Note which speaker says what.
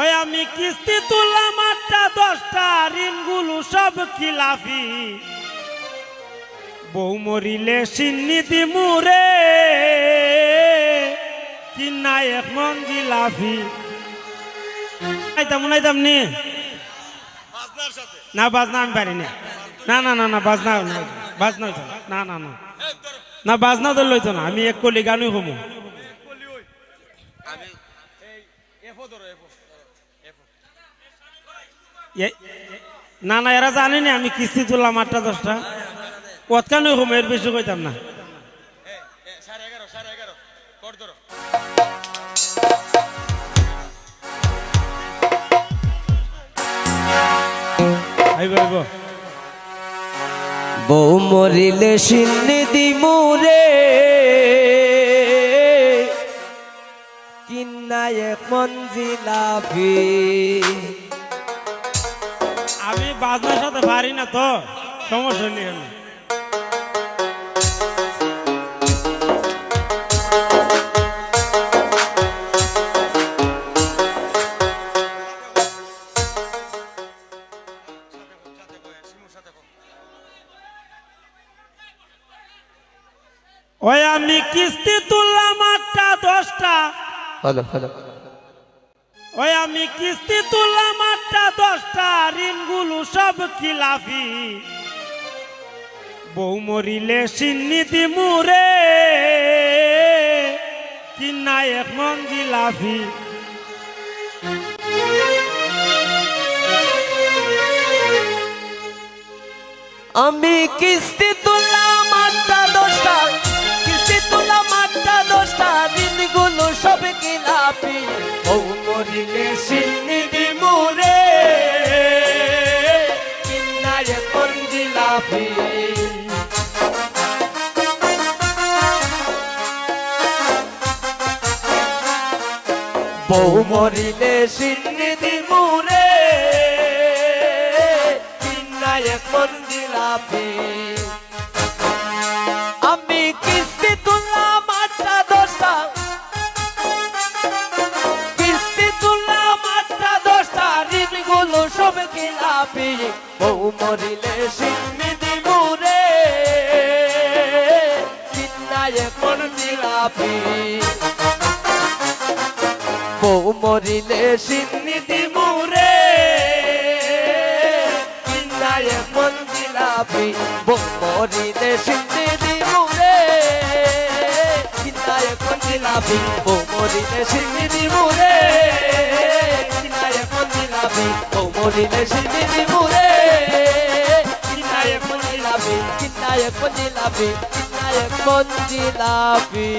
Speaker 1: ওই আমি কিস্তি তুললাম আটটা দশটা ঋণগুলো সব খিলাফি। বউ মরিলে সিন্নি দিমুরে কিনা এক মন জিলাফি। আইতাম উনাইতাম নি? না বাজনা আমি পারি না। না না না না বাজনা বাজনা হইতো না। না না না। বাজনা তো লইতো না আমি এক কলি গানই হমু।
Speaker 2: আমি এফো ধরো এফো।
Speaker 1: না না, এরা জানেনি আমি কিস্তি তুললাম আটটা, দশটা। কতখানি হমু এর বেশি কইতাম না।
Speaker 3: বউ মরিলে সিন্নি দিমুরে মঞ্জিলাফি
Speaker 1: আমি বাজনার সাথে পারি না তো সমস্যা নেই আমি। ওই আমি কিস্তি তুললাম আটটা দশটা।
Speaker 3: হলো হলো।
Speaker 1: ওই আমি কিস্তি তুললাম আটটা, দশটা, ঋণগুলো সব খিলাফি। বউ মরিলে সিন্নি দিমুরে কিনা এক মন জিলাফি।
Speaker 3: আমি কিস্তি তুললাম আটটা, দশটা, কিস্তি তুললাম আটটা, দশটা দিনগুলো সব কিলাপি বউ মরিলে সিন্নি দিমুরে কিন্নায় মঞ্জিলাফি বউ মরিলে সিন্নি দিমুরে কিন্নায় মঞ্জিলাফি সব কিলাপি বউ মরিলে সিন্নি দিমুরে কিন্নায় মঞ্জিলাফি বউ মরিলে সিন্নি দিমুরে কিন্নায় মঞ্জিলাপি বউ মরিলে সিন্নি দিমুরে কিন্নায় মঞ্জিলাপি বউ মরিলে সিন্নি দিমুরে কিন্নায় মঞ্জিলাপি বউ মরিলে সিন্নি দিমুরে কিন্নায় মঞ্জিলাপি কিন্নায় মঞ্জিলাপি কিন্নায় মঞ্জিলাপি